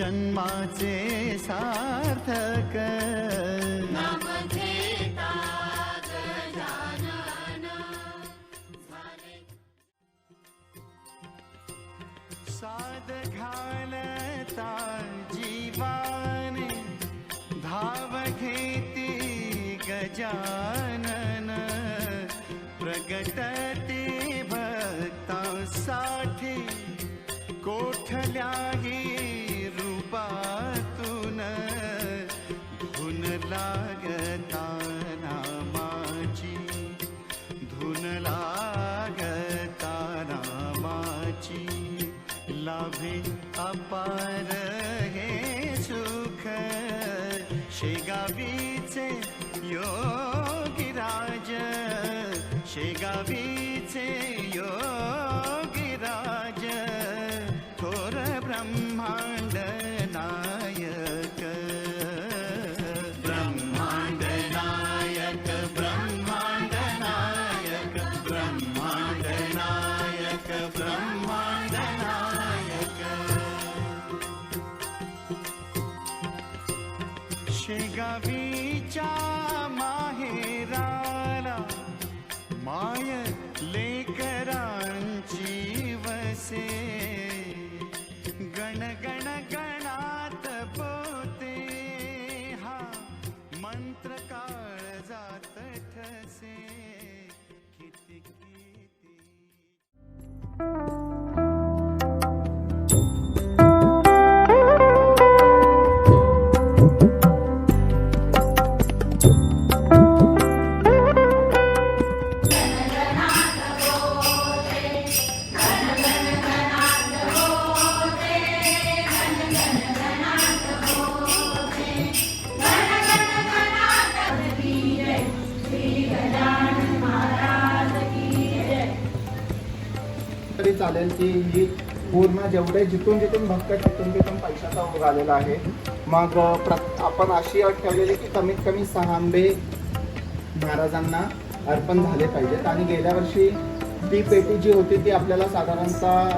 जन्माचे सार्थक. साध घालता जीवाने धाव घेती गजानन. प्रगटते भक्तासाठी कोठल्याही अपार हे सुख शेगावीचे योगिराज शेगावीचे तरी चालेल की ही पूर्ण जेवढे जिथून जिथून भक्त तिथून तिथून पैशाचा ओघ आलेला आहे. मग प्र- आपण अशी अट ठेवलेली की कमीत कमी सहा आंबे महाराजांना अर्पण झाले पाहिजेत. आणि गेल्या वर्षी ती पेटी जी होती ती आपल्याला साधारणतः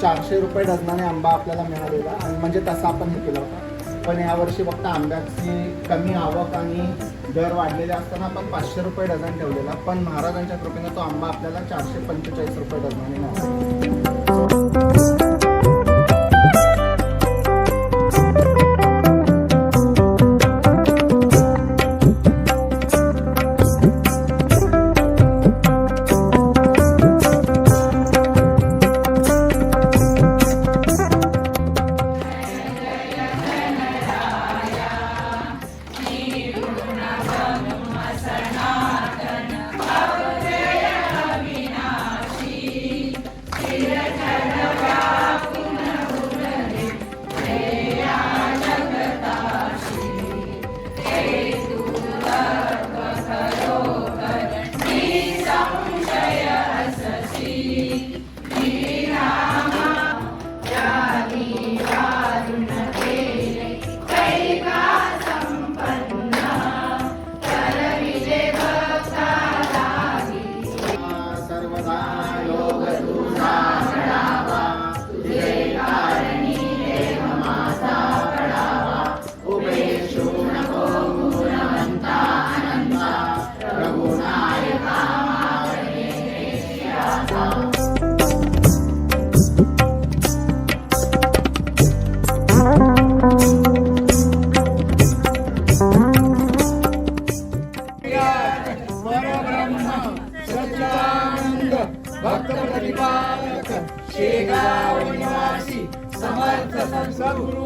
चारशे रुपये डझनाने आंबा आपल्याला मिळालेला. आणि म्हणजे तसा आपण हे केला होता. पण यावर्षी फक्त आंब्याची कमी आवक आणि दर वाढलेले असताना आपण पाचशे रुपये डझन ठेवलेला. पण महाराजांच्या कृपेने तो आंबा आपल्याला चारशे पंचेचाळीस रुपये डझनाने मिळाला.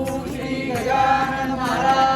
श्री गजानन महाराज.